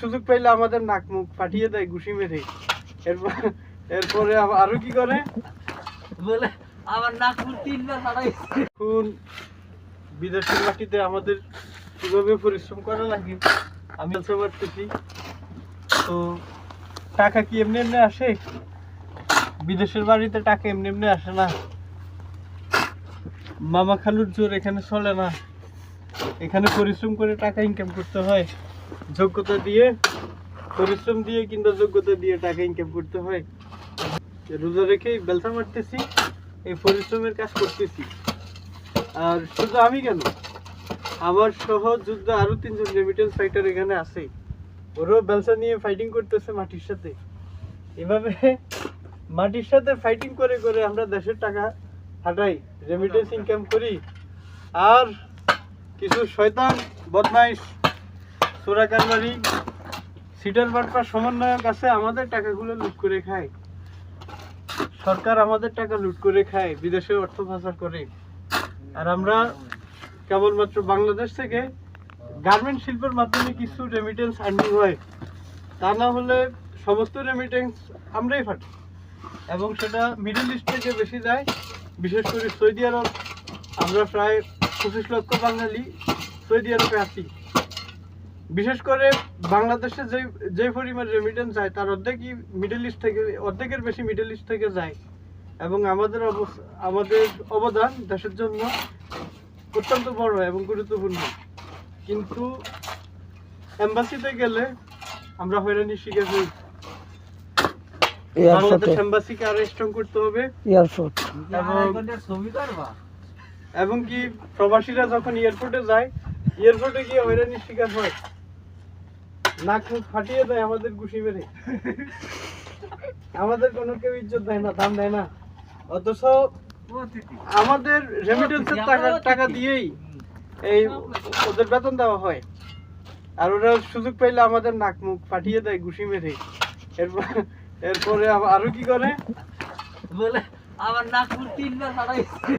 সুযোগ পাইলে আমাদের নাক মুখ ফাটিয়ে দেয় ঘুষি মেরে। এরপর এরপরে আরও কি করে? বলে আমার নাগপুর তিনবার হারাইছে এখন বিদেশের মাটিতে আমাদের কীভাবে পরিশ্রম করা লাগে আমি বলতে পারতেছি। তো টাকা কি এমনি এমনি আসে? বিদেশের বাড়িতে টাকা এমনি এমনি আসে না। মামা খালুর জোর এখানে চলে না। এখানে পরিশ্রম করে টাকা ইনকাম করতে হয়। যোগ্যতা দিয়ে, পরিশ্রম দিয়ে কিংবা যোগ্যতা দিয়ে টাকা ইনকাম করতে হয়। রোজা রেখে বেলসা মারতেছি, এই পরিশ্রমের কাজ করতেছি। আর শুধু আমি কেন? আমার সহ যুদ্ধ আরও তিনজন রেমিটেন্স ফাইটার এখানে আছে। ওরাও বেলসা নিয়ে ফাইটিং করতেছে মাটির সাথে। এভাবে মাটির সাথে ফাইটিং করে করে আমরা দেশের টাকা হাঁটাই রেমিটেন্স ইনকাম করি। আর কিছু শয়তান, বদমাইশ সোরা কারবারি সিটার বাটপার সমন্বয়ক আছে, আমাদের টাকাগুলো লুট করে খায়। সরকার আমাদের টাকা লুট করে খায়, বিদেশে অর্থ পাচার করে। আর আমরা কেবলমাত্র বাংলাদেশ থেকে গার্মেন্ট শিল্পের মাধ্যমে কিছু রেমিটেন্স আর্নিং হয়। তা না হলে সমস্ত রেমিটেন্স আমরাই ফাটি এবং সেটা মিডল ইস্ট থেকে বেশি যায় বিশেষ করে সৌদি আরব, আমরা প্রায় পঁচিশ লক্ষ বাঙালি সৌদি আরবে আছি। বিশেষ করে বাংলাদেশে যে যে পরিমাণ রেমিটেন্স যায় তার অর্ধেকই মিডল ইস্ট থেকে অর্ধেকের বেশি মিডল ইস্ট থেকে যায়। এবং আমাদের আমাদের অবদান দেশের জন্য অত্যন্ত বড় এবং গুরুত্বপূর্ণ। কিন্তু এম্বাসিতে গেলে আমরা হয়রানি শিকার হই। বাংলাদেশ এম্বাসিকে আরও স্ট্রং করতে হবে। এয়ারপোর্ট এবং- ছবি করবা এবং কি প্রবাসীরা যখন এয়ারপোর্টে যায় এয়ারপোর্টে গিয়ে হয়রানির শিকার হয়? নাক মুখ ফাটিয়ে দেয় আমাদের ঘুষি মেরে। আমাদের কোনো কেউ ইজ্জত দেয় না দাম দেয় না। অথচ আমাদের রেমিটেন্সের টাকা টাকা দিয়েই এই ওদের বেতন দেওয়া হয়। আর ওরা সুযোগ পাইলে আমাদের নাক মুখ ফাটিয়ে দেয় ঘুষি মেরে। এরপর এরপরে আরও কি করে? বলে আমার নাগপুর তিনবার হারাইছে